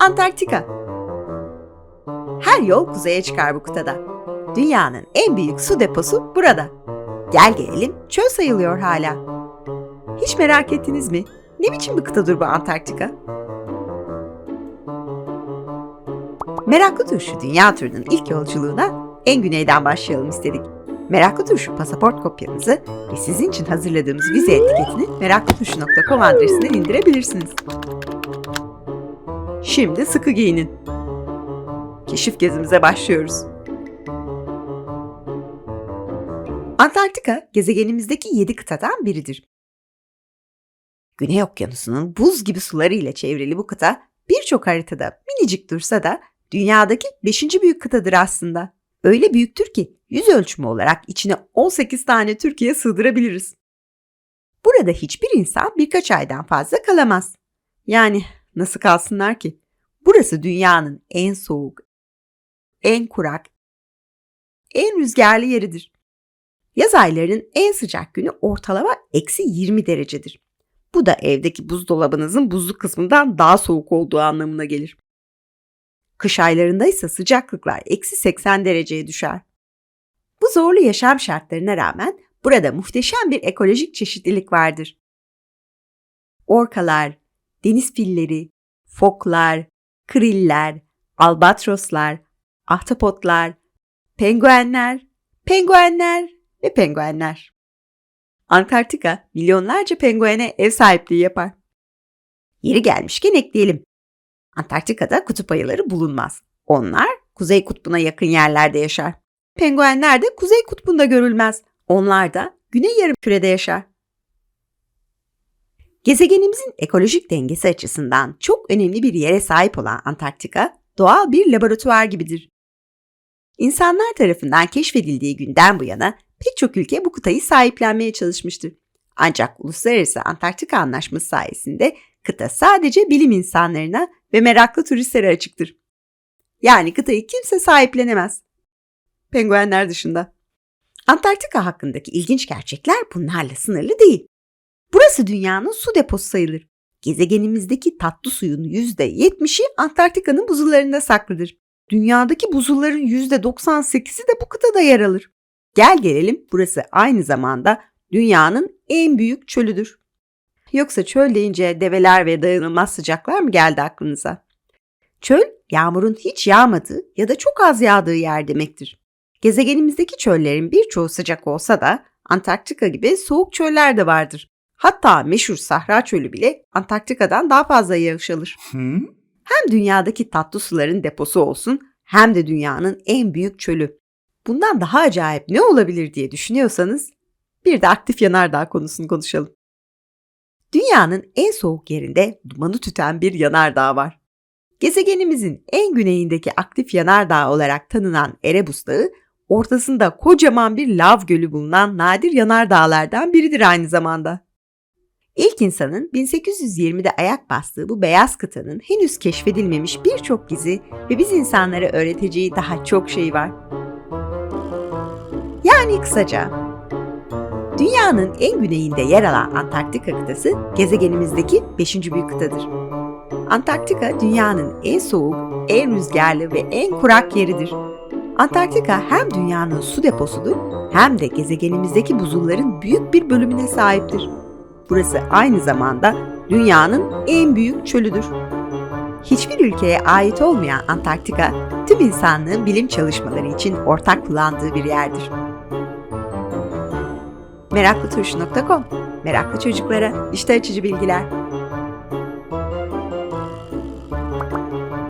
Antarktika Her yol kuzeye çıkar bu kıtada. Dünyanın en büyük su deposu burada. Gel gelelim çöl sayılıyor hala. Hiç merak ettiniz mi? Ne biçim bir kıtadır bu Antarktika? Meraklı Turşu Dünya turunun ilk yolculuğuna en güneyden başlayalım istedik. Meraklı Turşu pasaport kopyanızı ve sizin için hazırladığımız vize etiketini meraklıturşu.com adresinden indirebilirsiniz. Şimdi sıkı giyinin. Keşif gezimize başlıyoruz. Antarktika gezegenimizdeki 7 kıtadan biridir. Güney Okyanusu'nun buz gibi suları ile çevrili bu kıta birçok haritada minicik dursa da dünyadaki 5. büyük kıtadır aslında. Öyle büyüktür ki yüz ölçümü olarak içine 18 tane Türkiye sığdırabiliriz. Burada hiçbir insan birkaç aydan fazla kalamaz. Yani nasıl kalsınlar ki? Burası dünyanın en soğuk, en kurak, en rüzgarlı yeridir. Yaz aylarının en sıcak günü ortalama eksi 20 derecedir. Bu da evdeki buzdolabınızın buzlu kısmından daha soğuk olduğu anlamına gelir. Kış aylarında ise sıcaklıklar eksi 80 dereceye düşer. Bu zorlu yaşam şartlarına rağmen burada muhteşem bir ekolojik çeşitlilik vardır. Orkalar, deniz filleri, foklar, kriller, albatroslar, ahtapotlar, penguenler, penguenler ve penguenler. Antarktika milyonlarca penguene ev sahipliği yapar. Yeri gelmişken ekleyelim. Antarktika'da kutup ayıları bulunmaz. Onlar kuzey kutbuna yakın yerlerde yaşar. Penguenler de kuzey kutbunda görülmez. Onlar da güney yarımkürede yaşar. Gezegenimizin ekolojik dengesi açısından çok önemli bir yere sahip olan Antarktika doğal bir laboratuvar gibidir. İnsanlar tarafından keşfedildiği günden bu yana pek çok ülke bu kıtayı sahiplenmeye çalışmıştır. Ancak Uluslararası Antarktika Anlaşması sayesinde kıta sadece bilim insanlarına ve meraklı turistlere açıktır. Yani kıtayı kimse sahiplenemez. Penguenler dışında. Antarktika hakkındaki ilginç gerçekler bunlarla sınırlı değil. Burası dünyanın su deposu sayılır. Gezegenimizdeki tatlı suyun %70'i Antarktika'nın buzullarında saklıdır. Dünyadaki buzulların %98'i de bu kıtada yer alır. Gel gelelim burası aynı zamanda dünyanın en büyük çölüdür. Yoksa çöl deyince develer ve dayanılmaz sıcaklar mı geldi aklınıza? Çöl, yağmurun hiç yağmadığı ya da çok az yağdığı yer demektir. Gezegenimizdeki çöllerin birçoğu sıcak olsa da Antarktika gibi soğuk çöller de vardır. Hatta meşhur Sahra Çölü bile Antarktika'dan daha fazla yağış alır. Hem dünyadaki tatlı suların deposu olsun hem de dünyanın en büyük çölü. Bundan daha acayip ne olabilir diye düşünüyorsanız bir de aktif yanardağ konusunu konuşalım. Dünyanın en soğuk yerinde dumanı tüten bir yanardağ var. Gezegenimizin en güneyindeki aktif yanardağ olarak tanınan Erebus Dağı, ortasında kocaman bir lav gölü bulunan nadir yanardağlardan biridir aynı zamanda. İlk insanın 1820'de ayak bastığı bu beyaz kıtanın henüz keşfedilmemiş birçok gizi ve biz insanlara öğreteceği daha çok şey var. Yani kısaca, dünyanın en güneyinde yer alan Antarktika kıtası gezegenimizdeki 5. büyük kıtadır. Antarktika dünyanın en soğuk, en rüzgarlı ve en kurak yeridir. Antarktika hem dünyanın su deposudur hem de gezegenimizdeki buzulların büyük bir bölümüne sahiptir. Burası aynı zamanda dünyanın en büyük çölüdür. Hiçbir ülkeye ait olmayan Antarktika, tüm insanlığın bilim çalışmaları için ortak kullandığı bir yerdir. Meraklıturşu.com Meraklı çocuklara işte açıcı bilgiler.